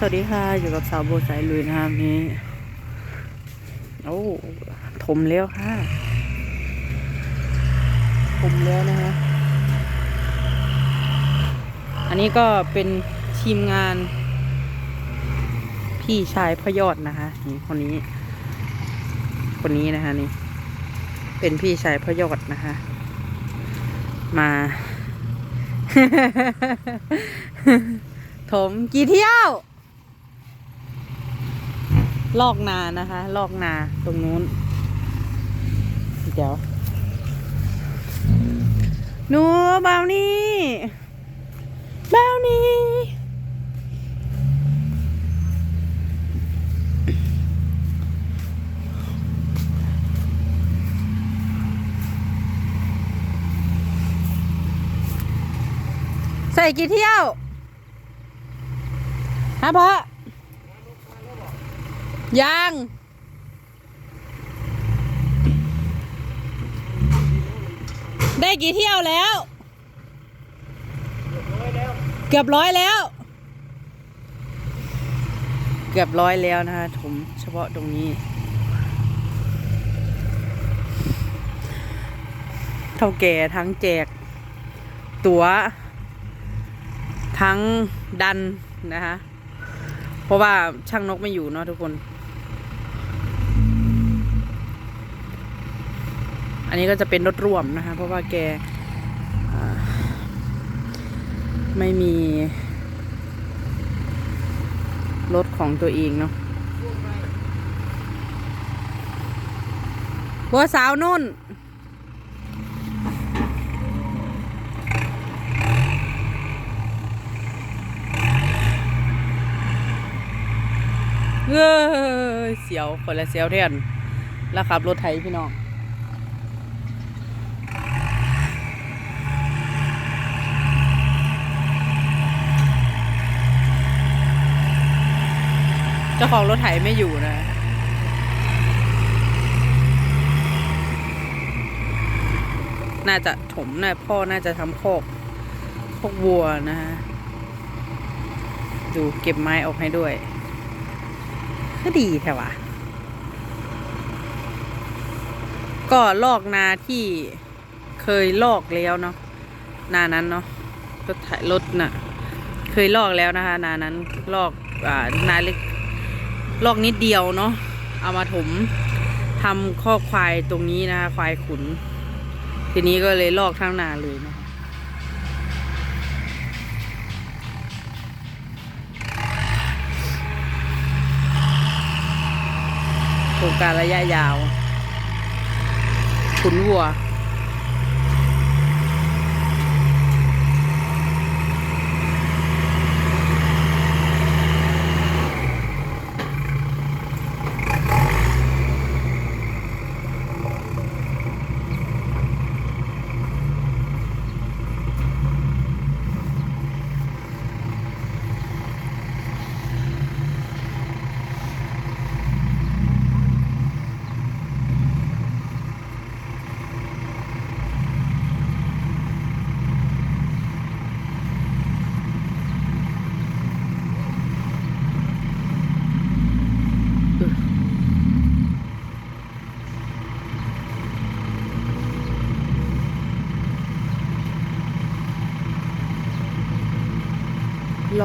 สวัสดีค่ะ อยู่กับสาวโบสายลุยนะครับนี่โอ้ถมแล้วค่ะถมแล้วนะคะอันนี้ก็เป็นทีมงาน พี่ชายพยอดนะคะนี่คนนี้ คนนี้นะคะนี่ เป็นพี่ชายพยอดนะคะ มาถมกี่เที่ยว ลอกนานะคะ ลอกนาตรงนู้น เดี๋ยวหนูเบานี่เบานี่ใส่กี่เที่ยวฮะพ่อ ยัง ได้กี่เที่ยวแล้ว เกือบร้อยแล้ว เกือบร้อยแล้วนะคะถมเฉพาะตรงนี้เท่าแก่ทั้งแจก ตัว๋ว ทั้งดันนะคะเพราะว่าช่างนกไม่อยู่เนาะทุกคน อันนี้ก็จะเป็นรถร่วมนะคะ เพราะว่าแกไม่มี รถของตัวเองเนาะบัวสาวนุ่น เอ้ยเสียวคนละเสียวเทียนแล้วขับรถไถพี่น้อง เจ้าของรถไถไม่อยู่นะน่าจะถมนะพ่อน่าจะทำโคอกพวกวัวนะฮะ ดูเก็บไม้ออกให้ด้วย ก็ดีแค่วะ ก็ลอกนาที่เคยลอกแล้วเนาะนานั้นเนาะรถไถรถน่ะ เคยลอกแล้วนะคะ นานั้นลอกอ่านาเล็ก ลอกนิดเดียวเนาะเอามาถมทำข้อควายตรงนี้นะคะควายขุน ทีนี้ก็เลยลอกทั้งนาเลยนะคะโครงการระยะยาว ขุนวัว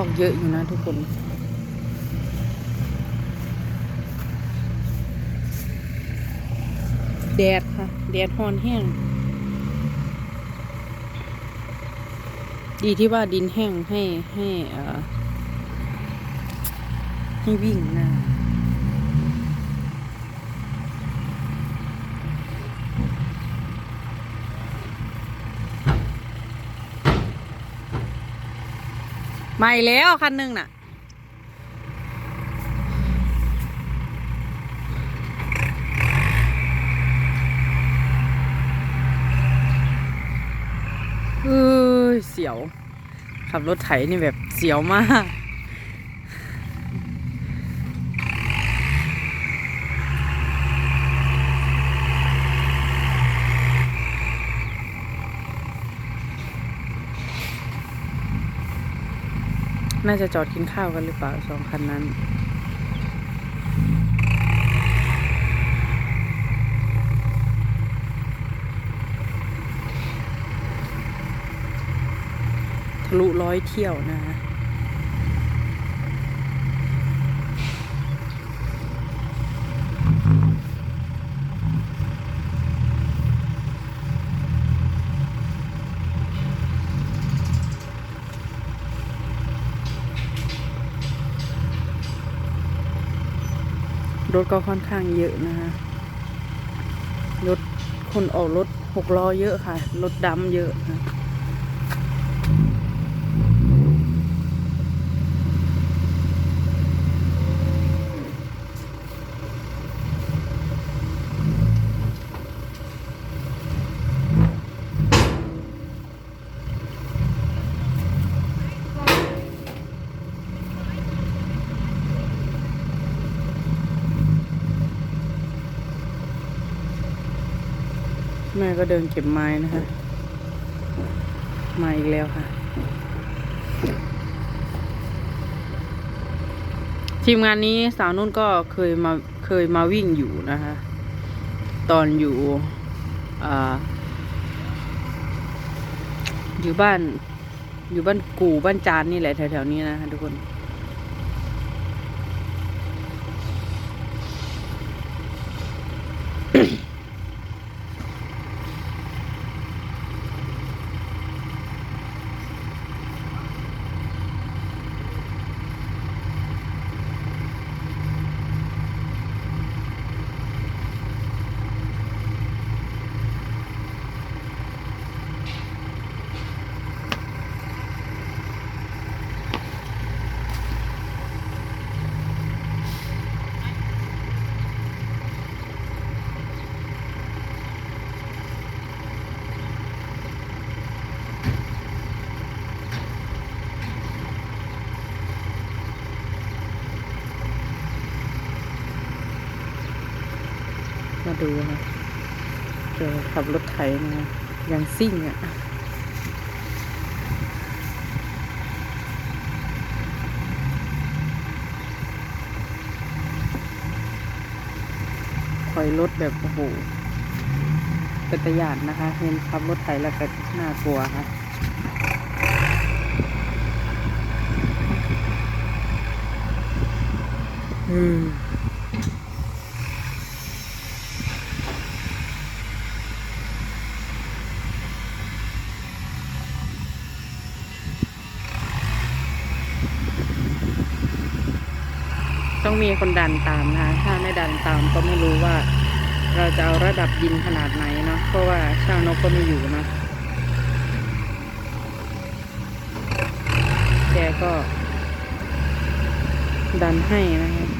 อกเยอะอยู่นะทุกคนแดดค่ะ แดดฮอนแห้ง ดีที่ว่าดินแห้งให้ให้อ่อให้วิ่งนะ ไม่แล้วคันหนึ่งน่ะ เฮ้ย เสียว ขับรถไถนี่แบบเสียวมาก น่าจะจอดกินข้าวกันหรือเปล่าสองคันนั้น ทะลุร้อยเที่ยวนะคะ รถก็ค่อนข้างเยอะนะคะรถคนออกรถหกล้อเยอะค่ะ รถดำเยอะค่ะ แม่ก็เดินเก็บไม้นะคะ มาอีกแล้วค่ะ ทีมงานนี้สาวนุ่นก็เคยมาเคยมาวิ่งอยู่นะคะ ตอนอยู่ออยู่บ้านอยู่บ้านกู่บ้านจานนี่แหละแถวๆนี้นะคะทุกคน ดูนะเจอขับรถไถมาอย่างซิ่งอะ่ะถอยรถแบบโอ้โหเป็นตะยานนะคะเห็นขับรถไถแล้วก็น่ากลัวค่ะอืม มีคนดันตามนะคะถ้าไม่ดันตามก็ไม่รู้ว่า เราจะเอาระดับดินขนาดไหนเนาะเพราะว่าช่างนกก็ไม่อยู่นะแกก็ดันให้นะคะ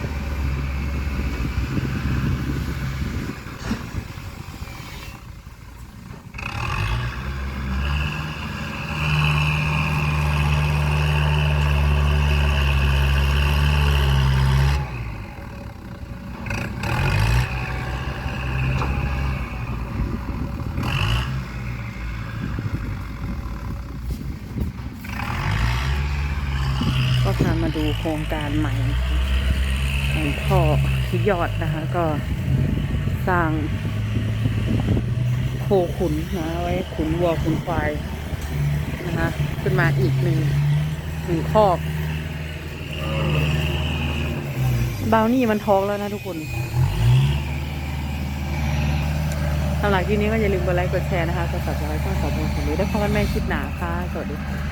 ดูโครงการใหม่ของพ่อยอดนะคะ ก็สร้างโคขุนนะไว้ขุนวัวขุนควายนะคะขึ้นมาอีกหนึ่งหนึ่งคอกบาวนี่มันท้องแล้วนะทุกคนสำหรับคลิปนี้ก็อย่าลืมกดไลค์กดแชร์นะคะกด subscribe ช่องสาวพงศ์สมุยได้พบกันใหม่คลิปหนาค่ะ สวัสดีค่ะ